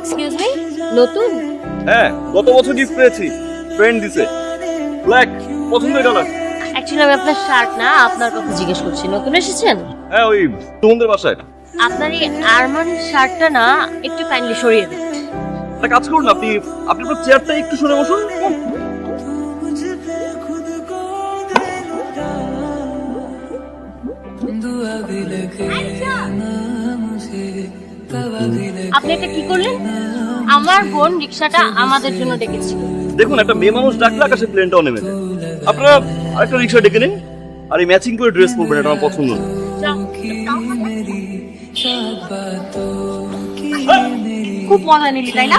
Excuse me নতুন? হ্যাঁ গত বছর গিফট পেয়েছি। ফ্রেন্ড দিছে। ব্ল্যাক পছন্দ কালার অ্যাকচুয়ালি আমি আপনার শার্ট না আপনার কথা জিজ্ঞেস করছি। নতুন এসেছেন? হ্যাঁ ওই তোমাদের বাসায়। আপনার এই আরমানির শার্টটা না একটু কাইন্ডলি সরিয়ে দিন। একটা কাজ করুন আপনি আপনি আপনার চেয়ারটা একটু সরে বসুন। আপনি এটা কি করলেন? আমার বোন রিক্সাটা আমাদের জন্য ডেকেছিল। দেখুন একটা মেয়ে মানুষ ডাকলে আকাশে প্লেনটাও নেমে যায়। আপনারা আরেকটা রিক্সা ডেকে নিন আর এই ম্যাচিং করে ড্রেস পরবেন এটা আমার পছন্দ না। খুব মজা নিলি তাই না?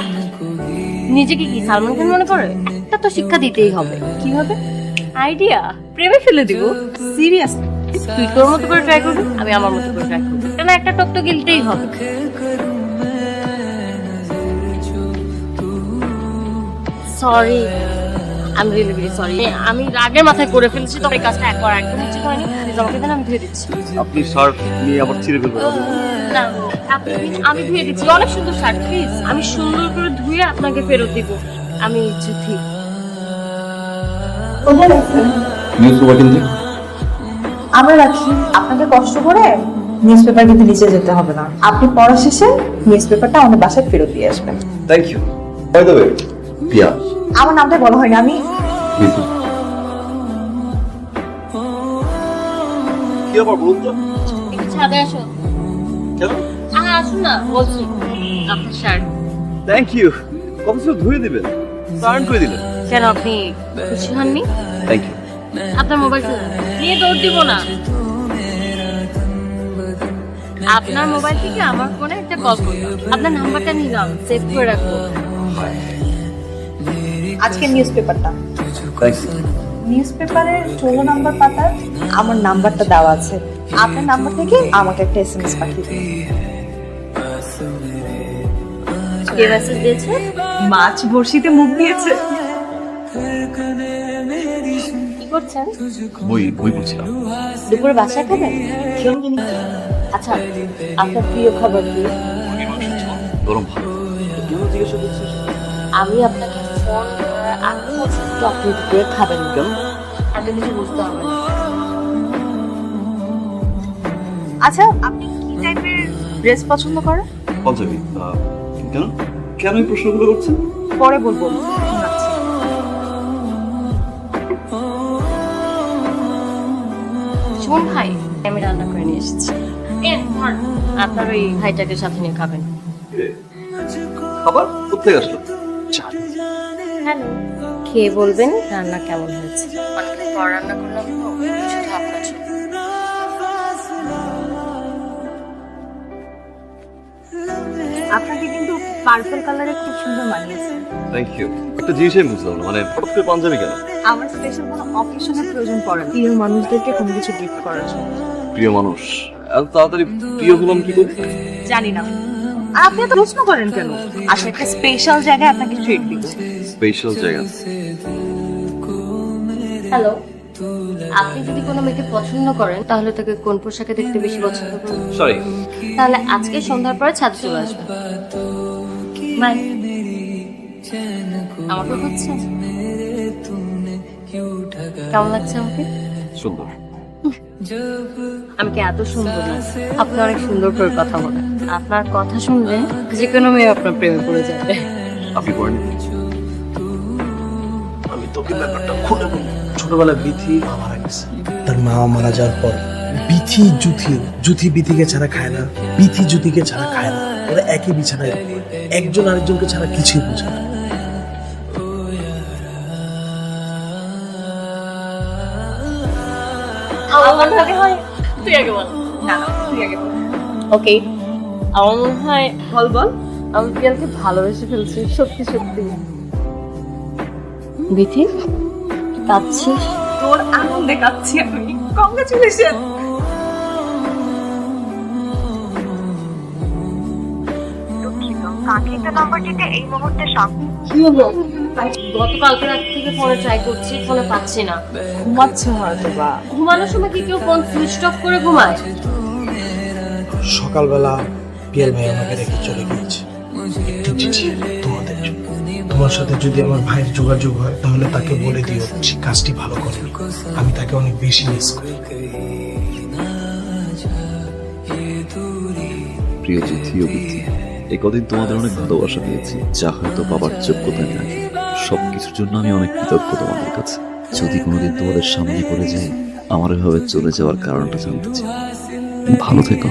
নিজেকে কি সালমান খান মনে করে? তা তো শিক্ষা দিতেই হবে। কীভাবে আইডিয়া প্রেমে ফেলে দিব। সিরিয়াস তুই তোর মতো করে ট্রাই করবি আমি আমার মতো করে ট্রাই করব। এটা না একটা টক তো গিলতেই হবে? সরি আমি রিয়েলি ভেরি সরি আমি রাগের মাথায় করে ফেলেছি তো এই কাজটা একবার একদম ইচ্ছে করেনি প্লিজ আমাকে দেন আমি ধুয়ে দিচ্ছি। আপনি শার্ট নিয়ে আবার ছিঁড়ে ফেলবেন। না আপনি- আমি ধুয়ে দিচ্ছি। অনেক সুন্দর শার্ট প্লিজ আমি সুন্দর করে ধুয়ে আপনাকে ফেরত দিব। আমি নিউজ পেপার কিনতে। আমরা রাখি আপনাকে কষ্ট করে নিউজ পেপার কিন্তু নিচে যেতে হবে না। আপনি পড়া শেষে নিউজ পেপারটা আমাদের বাসায় ফেরত দিয়ে আসবেন। Thank you by the way Piya. আমার নামটা বলা হয়নি আমি বিধু কি আবার বলুন তো। একটু ছাদে আসো। কেন? আহ আসুন না বলছি। আপনার শার্ট। থ্যাংক ইউ কত ধুয়ে দিবেন? সার্ন করে দিলেন। কেন আপনি খুশি হননি? থ্যাংক ইউ আপনার মোবাইল নিয়ে দৌড় দিব না। আপনার মোবাইল থেকে আমার ফোনে একটা কল করলাম। আপনার নাম্বারটা নিলাম সেভ করে রাখব। আজকে নিউজ পেপারটা নিউজ পেপারের ষোলো নাম্বার পাতার আমার নাম্বারটা দেওয়া আছে। আপনার নাম্বার থেকে আমাকে একটা এসএমএস পাঠিয়ে দিন। কে মেসেজ দিয়েছে? মাছ বড়শিতে মুখ দিয়েছে। কি করছেন? বই বই পড়ছিলাম। দুপুরে বাসায় খাবেন? আচ্ছা আপনার প্রিয় খাবার কি? গরম আমি আপনাকে ফোন আপনি দুপুরে খাবেন না। কেন কিছু বুঝতে হবে। আচ্ছা আপনি কি টাইপের ড্রেস পছন্দ করেন? পঞ্চমী আহ, কেন? কেন এই প্রশ্নগুলো করছেন? পরে বলব। শোন ভাই আমি রান্না করে নিয়ে এসেছি। আপনার ওই ভাইটাকে সাথে নিয়ে খাবেন। খাবার কোথেকে আসলো? হ্যালো খেয়ে বলবেন রান্না কেমন হয়েছে? অনেকদিন পর রান্না করলাম তো শুধু আপনার জন্য। আপনাকে কিন্তু পার্পল কালারে খুব সুন্দর মানিয়েছে। থ্যাংক ইউ একটা জিনিসই আমি বুঝলাম না মানে হঠাৎ করে পাঞ্জাবি কেন? আমার স্পেশাল কোনো অকেশনের প্রয়োজন পড়ে না। প্রিয় মানুষদেরকে কোনো কিছু গিফট করার জন্য। প্রিয় মানুষ এত তাড়াতাড়ি প্রিয় হলাম কি করে? জানি না। আর আপনি এত প্রশ্ন করেন কেন? আসলে একটা স্পেশাল জায়গায় আপনাকে ট্রিট দিব। স্পেশাল জায়গা। হ্যালো আপনি যদি কোনো মেয়েকে পছন্দ করেন তাহলে তাকে কোন পোশাকে দেখতে বেশি পছন্দ করেন? সরি তাহলে আজকে সন্ধ্যার পরে ছাদে চলে আসবেন। বাই আমাকে হচ্ছে? কেমন লাগছে আমাকে? সুন্দর। আমি কি এত সুন্দর? না আপনি অনেক সুন্দর করে কথা বলেন আপনার কথা শুনলে যে কোনো মেয়ে আপনার প্রেমে পড়ে যাবে। আপনি পড়েন আমি তোকে ব্যাপারটা খুলে বলি। ছোটবেলায় বিথি মারা গেছে। তার মা মারা যাওয়ার পর বিথি জুথি জুথি বিথিকে ছাড়া খায় না বিথি জুথিকে ছাড়া খায় না। ওরা একই বিছানায় একজন আরেকজনকে ছাড়া কিছুই বোঝে না। আমার মনে হয়? তুই আগে বল। না না তুই আগে বল। ওকে আমার মনে হয় বল বল। আমি পিয়ালকে ভালোবেসে ফেলছি সত্যি সত্যি। বিথি কাঁদছিস? তোর আনন্দে কাচ্ছি আমি। কংগ্রেচুলেশন! কি হলো? গতকালকে রাত থেকে ফোনে ট্রাই করছি ফোনে পাচ্ছি না। ঘুমাচ্ছে হয়তো বা ঘুমানোর সময় কি কেউ ফোন সুইচ অফ করে ঘুমায়? সকালবেলা পিয়ার ভাই আমাকে রেখে চলে গিয়েছে। একটি চিঠি তোমাদের জন্য। তোমার সাথে যদি আমার ভাইয়ের যোগাযোগ হয় তাহলে তাকে বলে দিও সে কাজটি ভালো করেনি আমি তাকে অনেক বেশি মিস করি। প্রিয় জ্যোতি ও বিথি এই কদিন তোমাদের অনেক ভালোবাসা দিয়েছি যা হয়তো বাবার যোগ্যতা নাই। সবকিছুর জন্য আমি অনেক কৃতজ্ঞ তোমাদের কাছে। যদি কোনোদিন তোমাদের সামনে পড়ে যাই, আমার এভাবে চলে যাওয়ার কারণটা জানতে চাই। ভালো থেকো।